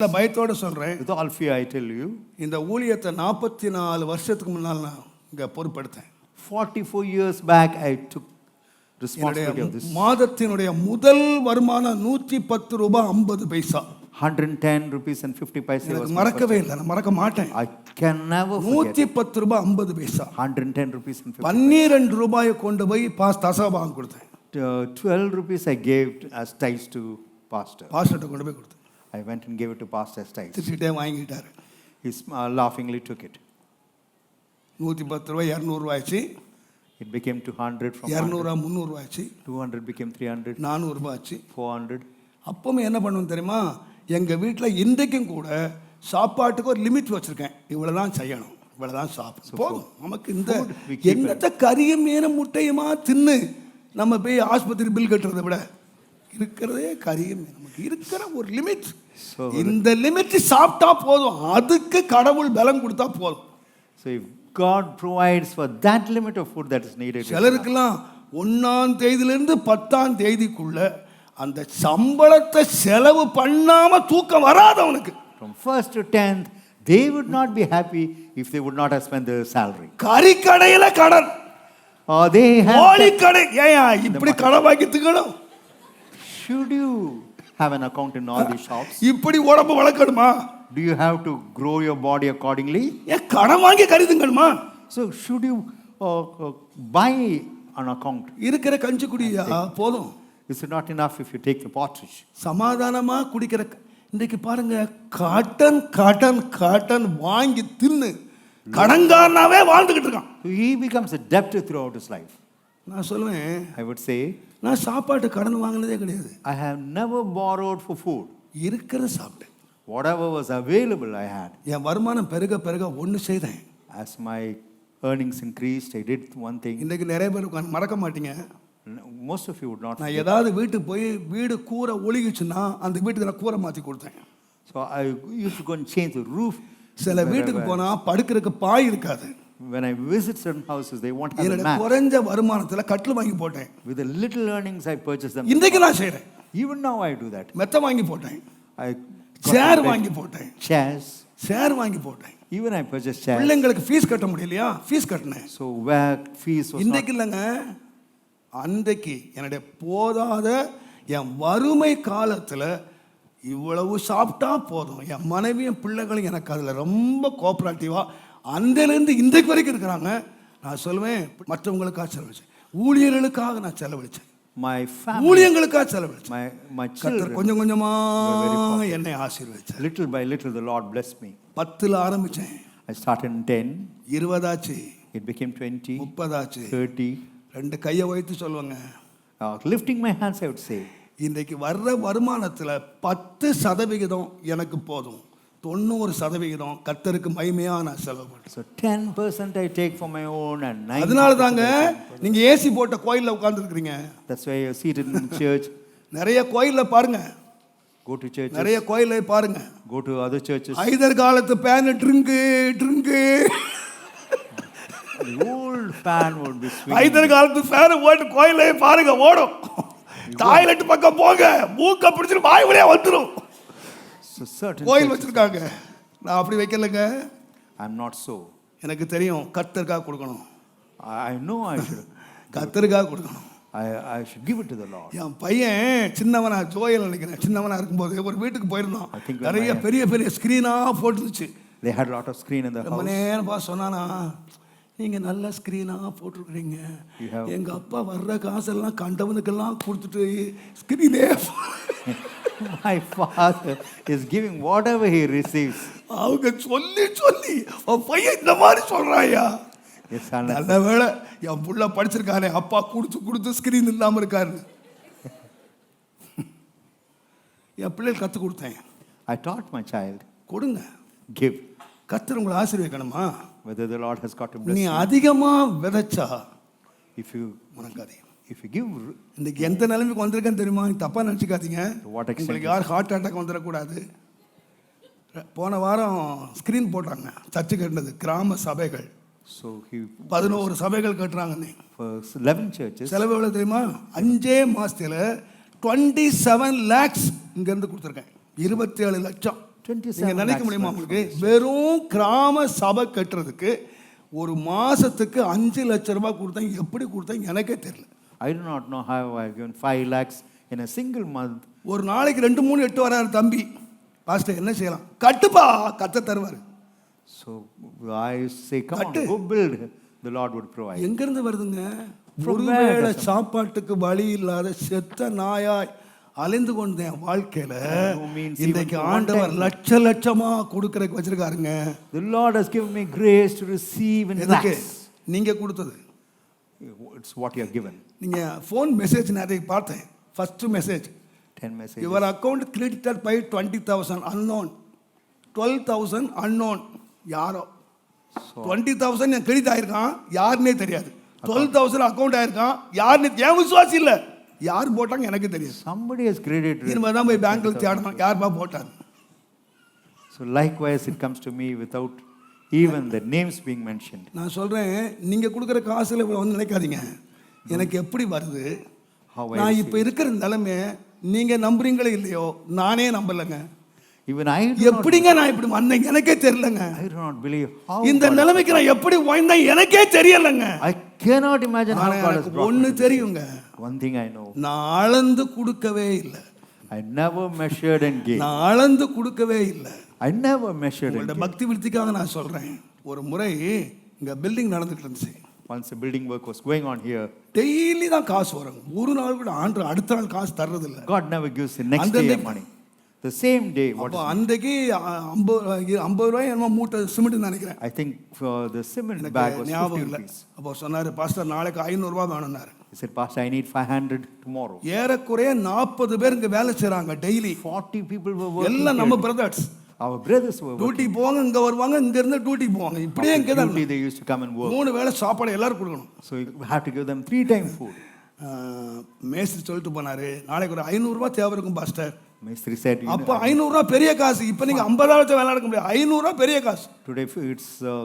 இல்ல, பயத்தோட சொல்றேன். With all fear, I tell you, இந்த ஊழியத்தை நாற்பத்தி நாலு வருஷத்துக்கு முன்னால் நான் இங்க பொறுப்படுத்தேன். 44 years back, I took என்னுடைய responsibility of this. மாதத்தினுடைய முதல் வருமானம் நூற்றி பத்து ரூபாய் ஐம்பது பைசா. 110 rupees and 50 paise was எனக்கு my மறக்கவே இல்லை நான் மறக்க மாட்டேன். Can never forget. நூற்றி பத்து ரூபாய் ஐம்பது பைசா. 110 rupees and 50 பன்னிரெண்டு ரூபாயை கொண்டு போய் பாஸ் தசபாகம் கொடுத்தேன். 12 rupees I gave as tithes to pastor. பாஸ்டர்கிட்ட கொண்டு போய் கொடுத்தேன். I went and gave it to pastor as tithes. திருச்சிட்டே வாங்கிட்டாரு uh, laughingly took it. நூற்றி பத்து ரூபாய் இரநூறுவாய்ச்சு It became 200 from 100. இரநூறுவா முந்நூறுவாய்ச்சு 200 became 300, நானூறுபா ஆச்சு. 400. அப்பவுமே என்ன பண்ணுவோம் தெரியுமா? எங்கள் வீட்டில் இன்றைக்கும் கூட சாப்பாட்டுக்கு ஒரு லிமிட் வச்சுருக்கேன். இவ்வளோ தான் செய்யணும் இவ்வளோ தான் சாப்பிடும் போதும். நமக்கு இந்த என்னத்த கறியும் மீனும் முட்டையுமா தின்னு நம்ம போய் ஆஸ்பத்திரி பில் கட்டுறதை விட இருக்கிறதே கறியும் மீன். நமக்கு இருக்கிற ஒரு லிமிட் இந்த லிமிட் சாப்பிட்டா போதும் அதுக்கு கடவுள் பலம் கொடுத்தா போதும் God provides for that limit of food that is needed, it's enough. சிலருக்கெல்லாம் ஒன்னாம் தேதியிலிருந்து பத்தாம் தேதிக்குள்ள அந்த சம்பளத்தை செலவு பண்ணாம தூக்கம் வராது அவனுக்கு from first to tenth, they would not be happy if they would not have spent their salary. கறிக்கடையில கடன் Or they have. கோழி கடை ஏயா இப்படி கடன் வாங்கி Should you have an account in all these shops? இப்படி உடம்பு வளர்க்கணுமா Do you have to grow your body accordingly? ஏன் கடன் வாங்கி கறி திங்கணுமா So should you uh, uh, buy an account? இருக்கிற கஞ்சி குடியா போதும் Is it not enough if you take the pottage? சமாதானமா குடிக்கிற க- இன்றைக்கு பாருங்க கடன் கடன் கடன் வாங்கி தின்னு கடன்காரனாவே வாழ்ந்துகிட்டு இருக்கான் he becomes a debtor throughout his life. நான் சொல்லுவேன் I would say, நான் சாப்பாட்டு கடன் வாங்கினதே கிடையாது I have never borrowed for food. இருக்கிறத சாப்பிட்டேன் Whatever was available, I had. என் வருமானம் பெருக பெருக ஒன்று செய்தேன் As my earnings increased, I did one thing. இன்றைக்கு நிறைய பேர் மறக்க மாட்டீங்க Most of you would not. நான் ஏதாவது வீட்டுக்கு போய் வீடு கூரை ஒழுகிச்சுன்னா அந்த வீட்டுக்கு நான் கூரை மாற்றி கொடுத்தேன் So I used to go and change the roof. சில வீட்டுக்கு போனால் படுக்கிறதுக்கு பாய் இருக்காது When I visit certain houses, they won't have a mat. குறைஞ்ச வருமானத்தில் கட்டில் வாங்கி போட்டேன் With the little earnings, I purchase them. இன்றைக்கு நான் செய்கிறேன் Even now, I do that. மெத்த வாங்கி போட்டேன் I got சேர் bed, வாங்கி போட்டேன் chairs. சேர் வாங்கி போட்டேன் Even I purchased chairs. பிள்ளைங்களுக்கு ஃபீஸ் கட்ட முடியலையா ஃபீஸ் கட்டினேன் So where fees was not இன்றைக்கு இல்லைங்க அன்றைக்கு என்னுடைய போதாத என் வறுமை காலத்தில் இவ்வளவு சாப்பிட்டா போதும் என் மனைவியும் பிள்ளைகளும் எனக்கு அதில் ரொம்ப கோஆப்ரேட்டிவாக அந்திலேருந்து இன்றைக்கு வரைக்கும் இருக்கிறாங்க. நான் சொல்லுவேன் மற்றவங்களுக்காக செலவழிச்சேன். ஊழியர்களுக்காக நான் செலவழிச்சேன். ஊழியங்களுக்காக செலவழிச்சேன். கொஞ்சம் கொஞ்சமா என்னை ஆசீர்வதிச்சார். Little by little, the Lord blessed me. பத்தில் ஆரம்பிச்சேன். I started in 10, இருபதாச்சு it became 20, முப்பதாச்சு 30. ரெண்டு கையை வைத்து சொல்லுவாங்க. Lifting my hands, I would say, இன்றைக்கு வர்ற வருமானத்தில் பத்து சதவிகிதம் எனக்கு போதும். தொண்ணூறு சதவிகிதம் கர்த்தருக்கு மகிமையாக நான் செலவு. பண்ணுறேன் so 10% I take for my own and 90% அதனால தாங்க நீங்கள் ஏசி போட்ட கோயிலில் உட்காந்துருக்குறீங்க That's why you're seated in church. நிறைய கோயிலில் பாருங்க. To churches, நிறைய கோயிலில் பாருங்க. To other churches. ஐதர் காலத்து பேனு ட்ரிங்கு ட்ரிங்கு. Fan would be swinging. Hyder காலத்து ஃபேனு போட்டு கோயிலே பாருங்க ஓடும். டாய்லெட் பக்கம் போங்க மூக்க பிடிச்சிட்டு வாய் வழியா வந்துடும் கோயில் வச்சிருக்காங்க. நான் அப்படி வைக்கலைங்க. I'm not so. எனக்கு தெரியும் கர்த்தருக்காக கொடுக்கணும். Know I should. கர்த்தருக்காக கொடுக்கணும். I, I should give it to the Lord. என் பையன் சின்னவனா ஜோயல் நினைக்கிறேன். சின்னவனா இருக்கும்போது ஒரு வீட்டுக்கு போயிருந்தோம் நிறைய பெரிய பெரிய ஸ்க்ரீனாக போட்டுருச்சு. They had a lot of screen in the ரொம்ப. நேரம் பா சொன்னானா நீங்கள் நல்ல ஸ்க்ரீனாக போட்டிருக்கிறீங்க. எங்கள் அப்பா வர்ற காசெல்லாம் கண்டவனுக்கெல்லாம் கொடுத்துட்டு ஸ்க்ரீனே My father is giving whatever he receives. அவங்க சொல்லி சொல்லி உன் பையன் இந்த மாதிரி சொல்கிறாயா. நல்ல வேளை என் புள்ள படிச்சிருக்கானே அப்பா கொடுத்து கொடுத்து ஸ்க்ரீன் இல்லாமல் இருக்காரு என் பிள்ளைகள் கற்றுக் கொடுத்தேன் I taught my child, கொடுங்க give. கர்த்தர் உங்களை ஆசீர்வதிக்கணுமா Lord has got to bless நீ. அதிகமாக விதைச்சா If you உனக்கு அதிகம் you give இன்னைக்கு எந்த நிலைமைக்கு வந்திருக்கேன்னு தெரியுமா? நீ தப்பா நினச்சிக்காதீங்க. உங்களுக்கு யார் ஹார்ட் அட்டாக் வந்துடக்கூடாது. போன வாரம் ஸ்க்ரீன் போட்டாங்க. சர்ச்சு கட்டினது கிராம சபைகள். He பதினோரு சபைகள் for 11 churches. செலவு எவ்வளோ தெரியுமா? அஞ்சே மாசத்துல டுவெண்ட்டி செவன் லேக்ஸ் இங்கேருந்து கொடுத்துருக்கேன். இருபத்தி ஏழு லட்சம் 27 நீங்க நினைக்க முடியுமா உங்களுக்கு? வெறும் கிராம சபை கட்டுறதுக்கு ஒரு மாசத்துக்கு அஞ்சு லட்சம் ரூபாய் கொடுத்தேன். எப்படி கொடுத்தேன் எனக்கே தெரியல. I do not know how I have given 5 lakhs in a single month. ஒரு நாளைக்கு ரெண்டு மூணு எட்டு வராரு தம்பி பாஸ்டர் என்ன செய்யலாம் கட்டுப்பா கத்த தருவாரு So I say, come on, cut. go build. The Lord would provide. எங்க இருந்து வருதுங்க ஒருவேளை சாப்பாட்டுக்கு வழி இல்லாத செத்த நாயாய் அலைந்து கொண்டேன் வாழ்க்கையில இன்றைக்கு ஆண்டவர். லட்ச லட்சமா கொடுக்கறதுக்கு வச்சிருக்காருங்க The Lord has given me grace to receive in. நீங்க கொடுத்தது It's what you have given. நீங்க ஃபோன் மெசேஜ் நிறைய பார்த்தேன். First message 10 messages. Your account credited by twenty thousand unknown twelve thousand unknown யாரோ? டுவெண்ட்டி தௌசண்ட் என் credit ஆயிருக்கான். யாருன்னே தெரியாது. டுவெல் தௌசண்ட் அக்கௌண்ட் ஆயிருக்கான். யாருன்னு என் விசுவாசி இல்லை. யார் போட்டாங்க எனக்கு தெரியாது. Somebody has credited. இனிமே தான் போய் பேங்க்ல தேடணும். யாருப்பா போட்டாங்க So likewise, it comes to me without even the names being mentioned. நான் சொல்றேன் நீங்க கொடுக்குற காசுல இவ்வளவு வந்து நினைக்காதீங்க. எனக்கு எப்படி வருது? நான். இப்ப இருக்கிற நிலைமை நீங்க நம்புறீங்களோ இல்லையோ நானே நம்பலங்க. Do not, எப்படிங்க நான் இப்படி வந்தேன்? எனக்கே தெரியலங்க. Do not believe how இந்த நிலைமைக்கு நான் எப்படி வாழ்ந்தேன் எனக்கே தெரியலங்க. God has எனக்கு brought me ஒண்ணு to this தெரியுங்க. One thing I know, நான் அளந்து கொடுக்கவே இல்லை. I never measured and gave. நான் அளந்து கொடுக்கவே இல்லை. Never measured and உங்களோட. பக்தி விருத்திக்காக நான் சொல்றேன் ஒரு முறை இங்க பில்டிங் நடந்துட்டு இருந்துச்சு the building work was going on here, daily தான் காசு வரும் ஒரு நாள் கூட ஆண்டு அடுத்த நாள் காசு தர்றது இல்ல next அந்த day day- money. The same day, what அப்போ அன்றைக்கு ஐம்பது ஐம்பது ரூபாய் என்னமோ மூட்டை சிமெண்ட் நினைக்கிறேன் I think for the cement எனக்கு bag was ஞாபகம் 50 இல்லை. அப்போ சொன்னாரு பாஸ்டர் நாளைக்கு ஐநூறு ரூபாய் வேணும்னாரு He said, Pastor, I need 500 tomorrow. ஏறக்குறைய நாற்பது பேர் இங்க வேலை செய்றாங்க டெய்லி 40 people were working எல்லாம் நம்ம. Brothers Our brothers were working. Duty போவாங்க இங்க வருவாங்க இங்க இருந்து டியூட்டி போவாங்க இப்படியே இங்கே தான் Usually they used to come and work. மூணு வேளை சாப்பாடு எல்லாரும் கொடுக்கணும் So you have to give them three time food. மேஸ்திரி சொல்லிட்டு போனாரு நாளைக்கு ஒரு ஐநூறுரூவா தேவை இருக்கும் பாஸ்டர் Mistri said, you அப்போ know, ஐநூறுரூவா பெரிய காசு இப்போ நீங்க ஐம்பதாயிரத்தை வேலை எடுக்க முடியாது ஐநூறுரூவா பெரிய காசு today it's uh,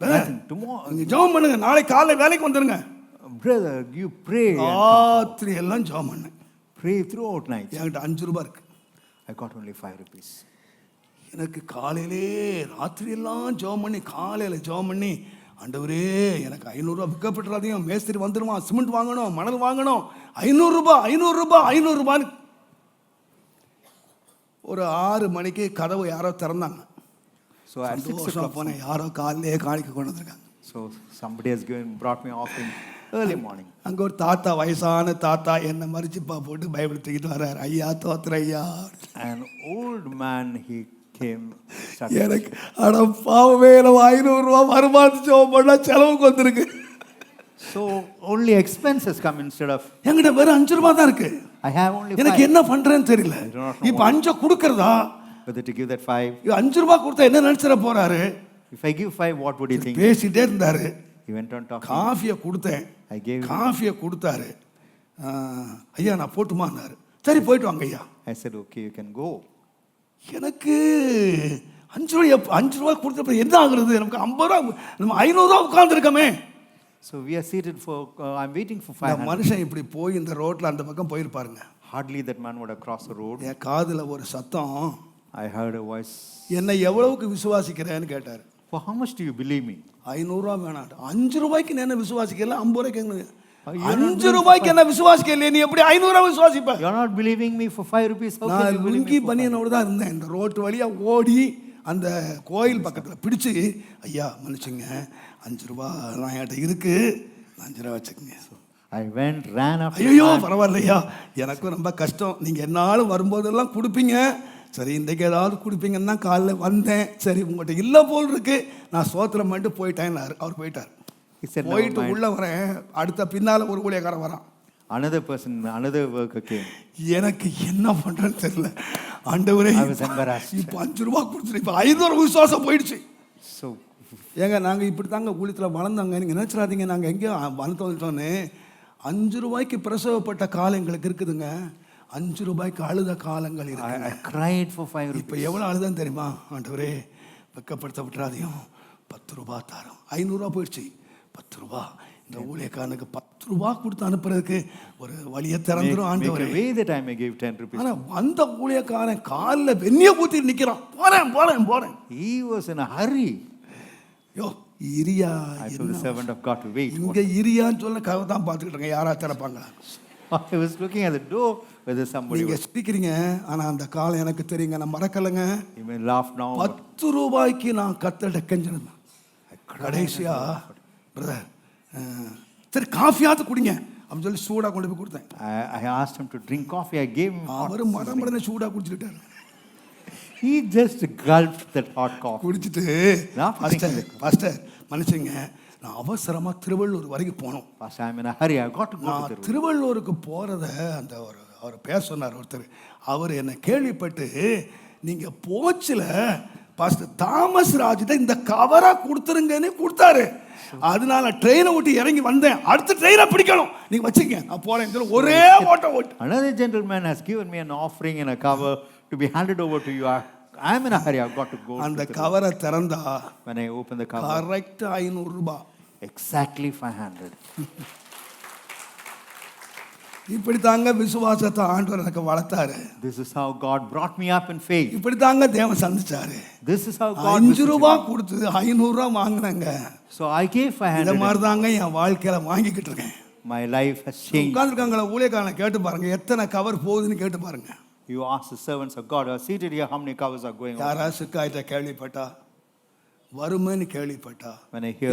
nothing. Tomorrow, நீங்க ஜெபம் பண்ணுங்க நாளைக்கு காலைல வேலைக்கு வந்துருங்க brother, you pray. and ராத்திரி எல்லாம் ஜெபம் பண்ணேன் Pray throughout night. என்கிட்ட அஞ்சு ரூபாய் இருக்கு I got only five rupees. எனக்கு காலையிலே ராத்திரி எல்லாம் ஜெபம் பண்ணி காலையில ஜெபம் பண்ணி ஆண்டவரே எனக்கு ஐநூறுரூவா விற்கப்பட்டுறாதையும் மேஸ்திரி வந்துடுவான் சிமெண்ட் வாங்கணும் மணல் வாங்கணும். ஐநூறுரூபா ஐநூறுரூபா ஐநூறுரூபான்னு ஒரு ஆறு மணிக்கு கதவு யாரோ திறந்தாங்க. So at six சந்தோஷமா o'clock, போனேன். யாரோ காலையிலே காணிக்க கொண்டு வந்திருக்காங்க. So somebody has given brought me offering early morning. அங்க ஒரு தாத்தா வயசான தாத்தா என்ன மாதிரி சிப்பா போட்டு பைபிள் தூக்கிட்டு வர்றாரு. ஐயா தோத்துற ஐயா. An old man he came. started- எனக்கு அட பாவமே நம்ம ஐநூறுரூவா வருமானத்து ஜோம் பண்ணா செலவுக்கு வந்திருக்கு So only expenses come instead of என்கிட்ட வெறும் அஞ்சு ரூபா தான் இருக்கு I have only எனக்கு. என்ன பண்றேன்னு தெரியல I do not know இப்ப அஞ்ச கொடுக்கறதா Whether to give that five. அஞ்சு ரூபா கொடுத்தா என்ன நினைச்சிட போறாரு If I give five, what would he think? பேசிட்டே இருந்தாரு He went on talking. காஃபியை கொடுத்தேன் I gave him. காஃபியை கொடுத்தாரு ஆ, ஐயா நான் போட்டுமான்னாரு சரி போயிட்டு வாங்க ஐயா I said, okay, you can go. எனக்கு அஞ்சு ரூபாய் அஞ்சு ரூபாய் கொடுத்தப்ப என்ன ஆகுறது நமக்கு ஐம்பது ரூபா நம்ம ஐநூறுரூவா உட்காந்துருக்கோமே are seated for, uh, I'm waiting for இந்த 500. மனுஷன் இப்படி போய் இந்த ரோட்ல அந்த பக்கம் போயிருப்பாருங்க man would have crossed the road. என் காதுல ஒரு சத்தம் I heard a voice. என்னை எவ்வளவுக்கு விசுவாசிக்கிறேன்னு கேட்டார் For how much do you believe me? ஐநூறுரூவா வேணாம் அஞ்சு ரூபாய்க்கு நீ என்ன விசுவாசிக்கல ஐம்பது ரூபாய்க்கு அஞ்சு ரூபாய்க்கு என்ன விசுவாசிக்கல நீ எப்படி ஐநூறுரூவா விசுவாசிப்ப? You're not believing me for five rupees. How can நான் லுங்கி? பனியனோடு தான் இருந்தேன். இந்த ரோட்டு வழியா ஓடி அந்த கோயில் பக்கத்துல பிடிச்சு ஐயா மன்னிச்சுங்க அஞ்சு ரூபா நான் என்கிட்ட இருக்கு. அஞ்சு ரூபா வச்சுக்கோங்க. I went, ran up. to the ஐயோ. பரவாயில்லையா? எனக்கும் ரொம்ப கஷ்டம். நீங்க என்னாலும் வரும்போதெல்லாம் கொடுப்பீங்க. சரி இன்றைக்கு ஏதாவது கொடுப்பீங்கன்னு தான் காலைல வந்தேன். சரி உங்கள்கிட்ட இல்லை போல் இருக்கு. நான் சோத்திரம் பண்ணிட்டு போயிட்டேன்னாரு. அவர் போயிட்டார். He said, "Never போயிட்டு mind." உள்ள வரேன். அடுத்த பின்னால ஒரு ஊழியக்காரன் வரான். Another person, another worker came. எனக்கு என்ன பண்றேன்னு தெரியல. ஆண்டவரே. இப்போ அஞ்சு ரூபா கொடுத்துட்டு இப்போ ஐநூறு விசுவாசம் போயிடுச்சு. So ஏங்க நாங்கள் இப்படி தாங்க ஊழியத்தில் வளர்ந்தாங்க நீங்கள் நினச்சிடாதீங்க. நாங்கள் எங்கேயோ வளர்த்து வந்துட்டோன்னு. அஞ்சு ரூபாய்க்கு பிரசவப்பட்ட காலம் எங்களுக்கு இருக்குதுங்க. அஞ்சு ரூபாய்க்கு அழுத காலங்கள் இருக்கு I cried for five rupees. இப்போ எவ்வளோ அழுதான் தெரியுமா? ஆண்டவரே வெக்கப்படுத்த விட்டுறாதையும் பத்து ரூபா தாரோம். ஐநூறுரூவா போயிடுச்சு. பத்து ரூபா இந்த ஊழியக்காரனுக்கு பத்து ரூபா கொடுத்து அனுப்புறதுக்கு ஒரு வழியை make ஆண்டவரே. give 10 rupees. ஆனா வந்த ஊழியக்காரன் காலில் வெந்நிய ஊத்தி நிக்கிறான். போறேன் போறேன் போறேன். He was in a hurry. யோ இரியா I told the servant of God to wait. இங்க இரியான்னு சொல்ல கதை தான் பார்த்துக்கிட்டு இருக்கேன். யாரா திறப்பாங்களா? I was looking at the door whether somebody நீங்க. சிரிக்கிறீங்க ஆனா அந்த காலம் எனக்கு தெரியுங்க. நான் மறக்கலைங்க. You may laugh now, பத்து ரூபாய்க்கு நான் கத்தட கெஞ்சிருந்தேன் கடைசியா பிரதர் சரி காஃபியாவது குடிங்க அப்படின்னு சொல்லி சூடா கொண்டு போய் கொடுத்தேன் him to drink coffee. I gave him. hot. அவரு மடம் மடனே சூடா குடிச்சுக்கிட்டாரு He just gulped that hot coffee. குடிச்சிட்டு நான் பாஸ்டர் பாஸ்டர் மன்னிச்சுங்க நான் அவசரமா திருவள்ளூர் வரைக்கும் போனோம் hurry. I got to go to நான். திருவள்ளூருக்கு போறத அந்த ஒரு அவர் பேர் சொன்னார் ஒருத்தர் அவர் என்னை கேள்விப்பட்டு நீங்க போச்சுல பாஸ்டர் தாமஸ் ராஜ் தான் இந்த கவரா கொடுத்துருங்கன்னு கொடுத்தாரு அதனால ட்ரெயினை விட்டு இறங்கி வந்தேன் அடுத்த ட்ரெயினை பிடிக்கணும் நீங்க வச்சுக்க நான் போறேன் சொல்லி ஒரே ஓட்ட ஓட்டு Another gentleman has given me an offering in a cover to be handed over to you. I, I'm in a hurry. I've got to go. அந்த கவரை திறந்தா when I open the cover, correct ஐநூறு ரூபாய் exactly 500. இப்படி தாங்க விசுவாசத்தை ஆண்டவர் எனக்கு வளர்த்தாரு This is how God brought me up in faith. இப்படி தாங்க தேவன் சந்திச்சாரு is how God. அஞ்சு visited ரூபாய் me. கொடுத்து ஐநூறு ரூபாய் வாங்கினாங்க So I gave இத 500. மாதிரி தாங்க என் வாழ்க்கையில வாங்கிக்கிட்டு இருக்கேன் My life has changed. உட்காந்துருக்காங்களா ஊழியக்காரனை கேட்டு பாருங்க எத்தனை கவர் போகுதுன்னு கேட்டு பாருங்க You ask the servants of God who are seated here how many covers are going. யாரா சிக்காயிட்ட கேள்விப்பட்டா வருமைன்னு கேள்விப்பட்டா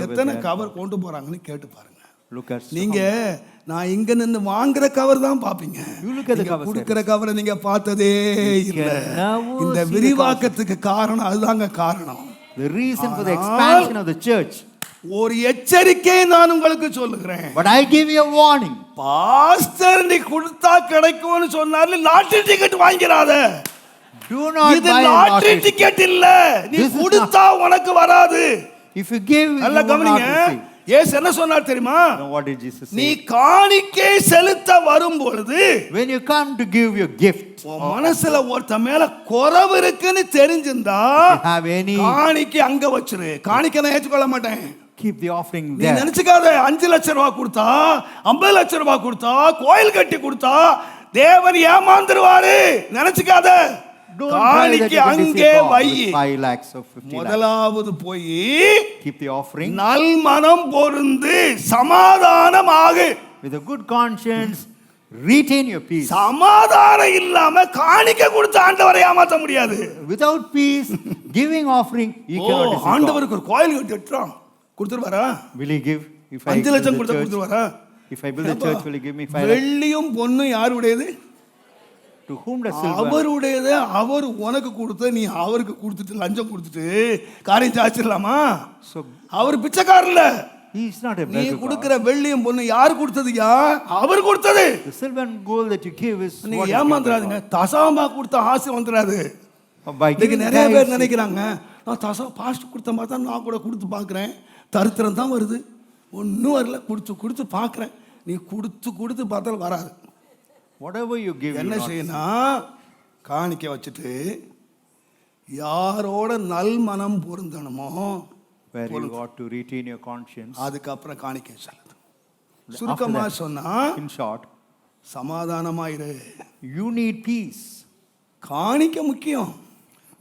எத்தனை கவர் கொண்டு போறாங்கன்னு கேட்டு பாருங்க நீங்க நான் இங்க நின்னு வாங்குற கவர் தான் பாப்பீங்க கொடுக்கிற கவரை நீங்க பார்த்ததே இல்ல. இந்த விரிவாக்கத்துக்கு காரணம் அதுதாங்க காரணம். the reason for the expansion of the church. ஒரு எச்சரிக்கை நான் உங்களுக்கு சொல்லுகிறேன். But I give you a warning. Pastor நீ கொடுத்தா கிடைக்கும்னு சொன்னாரு லாட்டரி டிக்கெட் வாங்கிறாத Do not இது லாட்டரி lottery. டிக்கெட் இல்ல. நீ கொடுத்தா உனக்கு வராது. If you give, you நல்லா கவனிங்க. ஏசு என்ன சொன்னார் தெரியுமா? What did Jesus நீ say? காணிக்கை செலுத்த வரும் பொழுது When you come to give your gift, உன் மனசுல ஒருத்த மேல குறவு இருக்குன்னு தெரிஞ்சிருந்தா have any, காணிக்கை அங்க வச்சிரு. காணிக்கை நான் ஏற்றுக்கொள்ள மாட்டேன். Keep the offering நீ. நினைச்சுக்காத அஞ்சு லட்சம் ரூபாய் கொடுத்தா ஐம்பது லட்சம் ரூபாய் கொடுத்தா கோயில் கட்டி கொடுத்தா தேவன் ஏமாந்துருவாரு. நினைச்சுக்காத. காணிக்கை you அங்கே வை with five lakhs or 50 lakhs. முதலாவது போய் Keep the offering நல்மனம் பொருந்து சமாதானமாகு a good conscience. Retain your peace. சமாதானம் இல்லாம காணிக்க கொடுத்து ஆண்டவரை ஏமாத்த முடியாது Without peace, giving offering, you O, cannot deceive God. ஆண்டவருக்கு ஒரு கோயில் கட்டி வெட்டுறான் கொடுத்துருவாரா Will he give? If I அஞ்சு build லட்சம் the கொடுத்தா கொடுத்துருவாரா if I build the church, will he give me five lakhs? வெள்ளியும் பொண்ணும் யாருடையது Does silver? அவருடையது அவர் உனக்கு கொடுத்த நீ அவருக்கு கொடுத்துட்டு லஞ்சம் கொடுத்துட்டு காரியம் சாச்சிடலாமா அவர் a நீ. கொடுக்கிற வெள்ளியும் பொண்ணு யார் கொடுத்ததுயா அவர் கொடுத்தது. Give is நீங்க what is given by ஏமாந்துடாதீங்க தசாமா கொடுத்த ஆசை வந்துடாது God. By இன்னைக்கு நிறைய பேர் நினைக்கிறாங்க நான் தசா பாஸ்ட் கொடுத்த மாதிரி தான் நான் கூட கொடுத்து பார்க்குறேன். தரித்திரம் தான் வருது. ஒன்றும் வரல. கொடுத்து கொடுத்து பார்க்குறேன். நீ கொடுத்து கொடுத்து பார்த்தாலும் வராது. Whatever you give, you என்ன செய்யணும் காணிக்க வச்சுட்டு யாரோட நல் மனம் பொருந்தணுமோ where you ought to retain your conscience. அதுக்கப்புறம் காணிக்க செலுத்து சுருக்கமா சொன்னா In short, சமாதானமாயிரு you need peace. காணிக்க முக்கியம்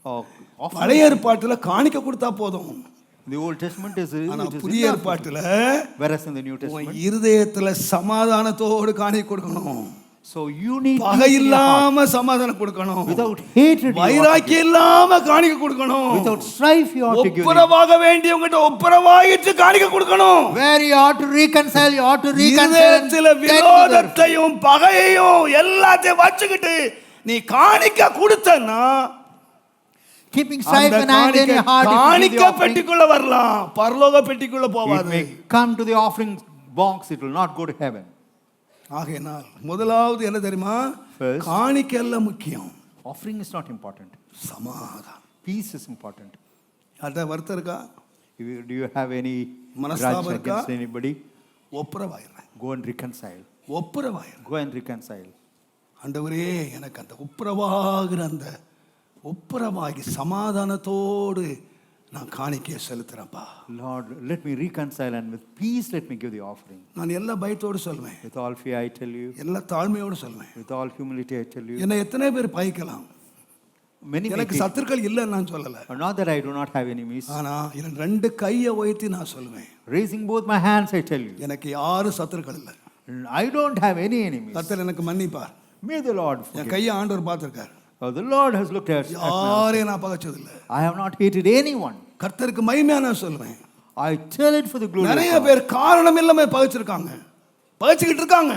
Oh. பழைய ஏற்பாட்டுல காணிக்க கொடுத்தா போதும் The Old Testament is, புதிய. ஏற்பாட்டுல whereas in the New உன் Testament. இருதயத்துல சமாதானத்தோடு காணிக்க கொடுக்கணும் So you need பகை. இல்லாம சமாதானம் கொடுக்கணும் ought to வைராக்கியம் இல்லாம காணிக்க. கொடுக்கணும் without strife, you ought to give. ஒப்புரவாக வேண்டியவங்கிட்ட ஒப்புரவாயிட்டு காணிக்க கொடுக்கணும் to reconcile, you ought to reconcile. and இருதயத்துல get together. விரோதத்தையும் பகையையும் எல்லாத்தையும் வச்சுக்கிட்டு நீ காணிக்க கொடுத்தன்னா Keeping strife அந்த and anger in your heart. காணிக்க பெட்டிக்குள்ள வரலாம் பரலோக பெட்டிக்குள்ள போவாது come to the offering box, it will not go to heaven. ஆகையினால் முதலாவது என்ன தெரியுமா First. காணிக்க எல்லாம் முக்கியம் Offering is not important. சமாதானம் Peace is important. யார்கிட்ட வருத்தம் இருக்கா Do you have any மனஸ்தாபம் இருக்கா? anybody? ஒப்புரவாயிடுறேன் Go and reconcile. ஒப்புரவாயிடுறேன் Go and reconcile. ஆண்டவரே எனக்கு அந்த ஒப்புரவாகிற அந்த ஒப்புரவாகி சமாதானத்தோடு நான் காணிக்கையை செலுத்துறேன்ப்பா Lord, let me reconcile and with peace let me give the offering. நான் எல்லா பயத்தோடு சொல்வேன் With all fear, I tell you. எல்லா தாழ்மையோடு சொல்வேன் With all humility, I tell you. என்னை எத்தனை பேர் Many may எனக்கு சத்துருக்கள் இல்லைன்னு நான் சொல்லலை not that I do not have enemies. ஆனா என் ரெண்டு கையை உயர்த்தி நான் சொல்லுவேன் Raising both my hands, I tell you. எனக்கு யாரும் சத்துருக்கள் இல்லை I don't have any enemies. கர்த்தர் எனக்கு மன்னிப்பார் May the Lord என். கையை ஆண்டவர் பார்த்திருக்கார் Oh, the Lord has looked at. யாரையும் நான் பகைச்சதில்லை I have not hated anyone. கர்த்தருக்கு மகிமையா நான் சொல்லுவேன் I tell it for the glory நிறைய of God. பேர் காரணம் இல்லாம பகைச்சிருக்காங்க பகைச்சுக்கிட்டு இருக்காங்க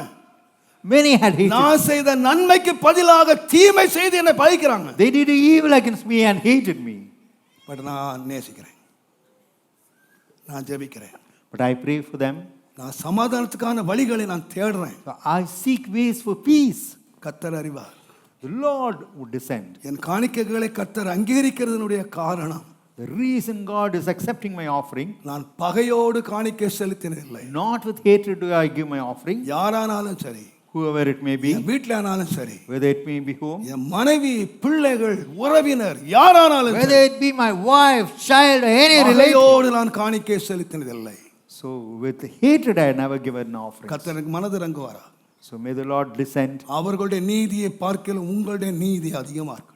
Many had hated. நான் செய்த நன்மைக்கு பதிலாக தீமை செய்து என்னை பகைக்கிறாங்க They did evil against me and hated me. But நான் நேசிக்கிறேன் நான் ஜெபிக்கிறேன் But I pray for them. நான் சமாதானத்துக்கான வழிகளை நான் தேடுறேன் I seek ways for peace. கர்த்தர் அறிவார் The Lord would descend. என் காணிக்கைகளை கர்த்தர் அங்கீகரிக்கிறதுனுடைய காரணம் The reason God is accepting my offering, நான் பகையோடு காணிக்கை செலுத்தினதில்லை not with hatred do I give my offering, யாரானாலும் சரி whoever it may be, என் வீட்டில் ஆனாலும் சரி whether it may be home, என் மனைவி பிள்ளைகள் உறவினர் யாரானாலும் whether சரி, it be my wife, child, or any relative. பகையோடு நான் காணிக்கை செலுத்தினதில்லை So with hatred I never given an offering. கர்த்தருக்கு மனது இறங்குவாரா So may the Lord descend. அவர்களுடைய நீதியை பார்க்கல உங்களுடைய நீதி அதிகமாக இருக்கும்